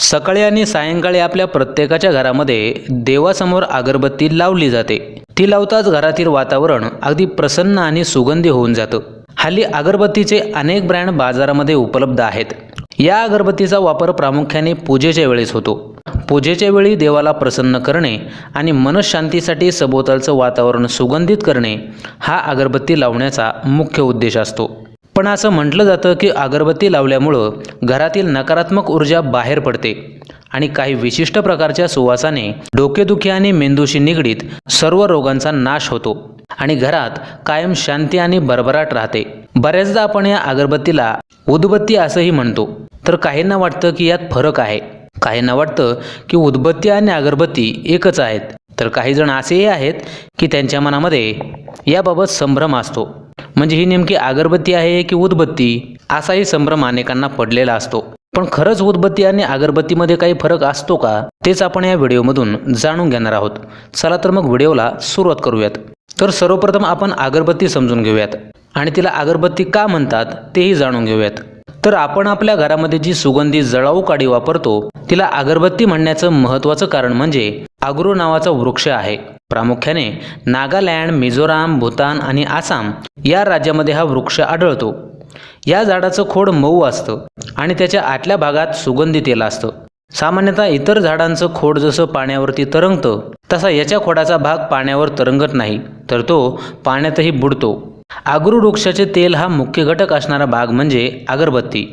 सकाळी आणि सायंकाळी आपल्या प्रत्येकाच्या घरामध्ये देवासमोर अगरबत्ती लावली जाते. ती लावताच घरातील वातावरण अगदी प्रसन्न आणि सुगंधी होऊन जातं. हल्ली अगरबत्तीचे अनेक ब्रँड बाजारामध्ये उपलब्ध आहेत. या अगरबत्तीचा वापर प्रामुख्याने पूजेच्या वेळेस होतो. पूजेच्या वेळी देवाला प्रसन्न करणे आणि मनशांतीसाठी सभोवतालचं वातावरण सुगंधित करणे हा अगरबत्ती लावण्याचा मुख्य उद्देश असतो. पण असं म्हटलं जातं की अगरबत्ती लावल्यामुळं घरातील नकारात्मक ऊर्जा बाहेर पडते आणि काही विशिष्ट प्रकारच्या सुवासाने डोकेदुखी आणि मेंदूशी निगडीत सर्व रोगांचा नाश होतो आणि घरात कायम शांती आणि भरभराट राहते. बऱ्याचदा आपण या अगरबत्तीला उदबत्ती असंही म्हणतो. तर काहींना वाटतं की यात फरक आहे. काहींना वाटतं की उदबत्ती आणि अगरबत्ती एकच आहेत. तर काही जण असेही आहेत की त्यांच्या मनामध्ये याबाबत संभ्रम असतो. म्हणजे ही नेमकी अगरबत्ती आहे की उदबत्ती? असाही संभ्रम अनेकांना पडलेला असतो. पण खरंच उदबत्ती आणि अगरबत्तीमध्ये काही फरक असतो का? तेच आपण या व्हिडिओमधून जाणून घेणार आहोत. चला तर मग व्हिडिओला सुरुवात करूयात. तर सर्वप्रथम आपण अगरबत्ती समजून घेऊयात. आणि तिला अगरबत्ती का म्हणतात तेही जाणून घेऊयात. तर आपण आपल्या घरामध्ये जी सुगंधी जळाऊ काडी वापरतो तिला अगरबत्ती म्हणण्याचं महत्त्वाचं कारण म्हणजे आग्रो नावाचा वृक्ष आहे. प्रामुख्याने नागालँड मिझोराम भूतान आणि आसाम या राज्यामध्ये हा वृक्ष आढळतो. या झाडाचं खोड मऊ असतं आणि त्याच्या आतल्या भागात सुगंधी तेल असतं. सामान्यतः इतर झाडांचं खोड जसं पाण्यावरती तरंगतं तसा याच्या खोडाचा भाग पाण्यावर तरंगत नाही तर तो पाण्यातही बुडतो. आगरू वृक्षाचे तेल हा मुख्य घटक असणारा भाग म्हणजे अगरबत्ती.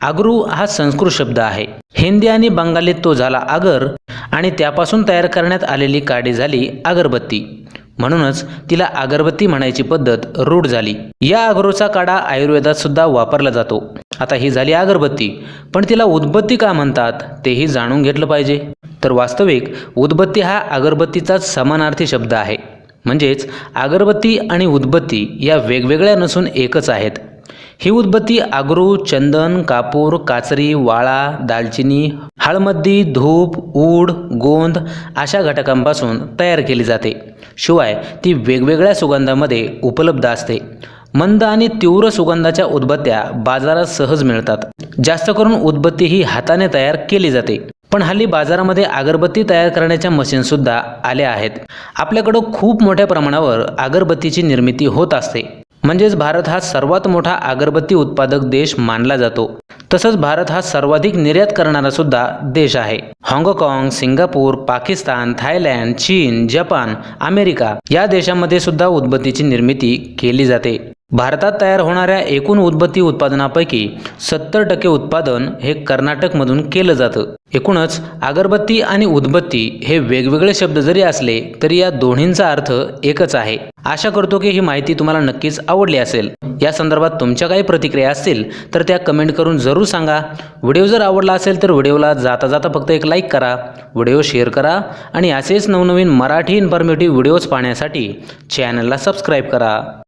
आगरू हा संस्कृत शब्द आहे. हिंदी आणि बंगालीत तो झाला आगर आणि त्यापासून तयार करण्यात आलेली काडी झाली अगरबत्ती. म्हणूनच तिला अगरबत्ती म्हणायची पद्धत रूढ झाली. या अगरूचा काडा आयुर्वेदात सुद्धा वापरला जातो. आता ही झाली अगरबत्ती. पण तिला उदबत्ती का म्हणतात तेही जाणून घेतलं पाहिजे. तर वास्तविक उदबत्ती हा अगरबत्तीचाच समानार्थी शब्द आहे. म्हणजेच अगरबत्ती आणि उदबत्ती या वेगवेगळ्या नसून एकच आहेत. ही उदबत्ती आगरू चंदन कापूर काचरी वाळा दालचिनी हळमद्दी धूप ऊड गोंद अशा घटकांपासून तयार केली जाते. शिवाय ती वेगवेगळ्या सुगंधामध्ये उपलब्ध असते. मंद आणि तीव्र सुगंधाच्या उदबत्त्या बाजारात सहज मिळतात. जास्त करून उदबत्ती ही हाताने तयार केली जाते. पण हल्ली बाजारामध्ये अगरबत्ती तयार करण्याच्या मशीनसुद्धा आल्या आहेत. आपल्याकडं खूप मोठ्या प्रमाणावर अगरबत्तीची निर्मिती होत असते. म्हणजेच भारत हा सर्वात मोठा अगरबत्ती उत्पादक देश मानला जातो. तसंच भारत हा सर्वाधिक निर्यात करणारा सुद्धा देश आहे. हाँगकाँग सिंगापूर पाकिस्तान थायलँड चीन जपान अमेरिका या देशांमध्ये सुद्धा उदबत्तीची निर्मिती केली जाते. भारतात तयार होणाऱ्या एकूण उदबत्ती उत्पादनापैकी सत्तर टक्के उत्पादन हे कर्नाटकमधून केलं जातं. एकूणच अगरबत्ती आणि उदबत्ती हे वेगवेगळे शब्द जरी असले तरी या दोन्हींचा अर्थ एकच आहे. आशा करतो की ही माहिती तुम्हाला नक्कीच आवडली असेल. या संदर्भात तुमच्या काही प्रतिक्रिया असतील तर त्या कमेंट करून जरूर सांगा. व्हिडिओ जर आवडला असेल तर व्हिडिओला जाता जाता फक्त एक लाईक करा व्हिडिओ शेअर करा आणि असेच नवनवीन मराठी इन्फॉर्मेटिव्ह व्हिडिओज पाहण्यासाठी चॅनलला सबस्क्राईब करा.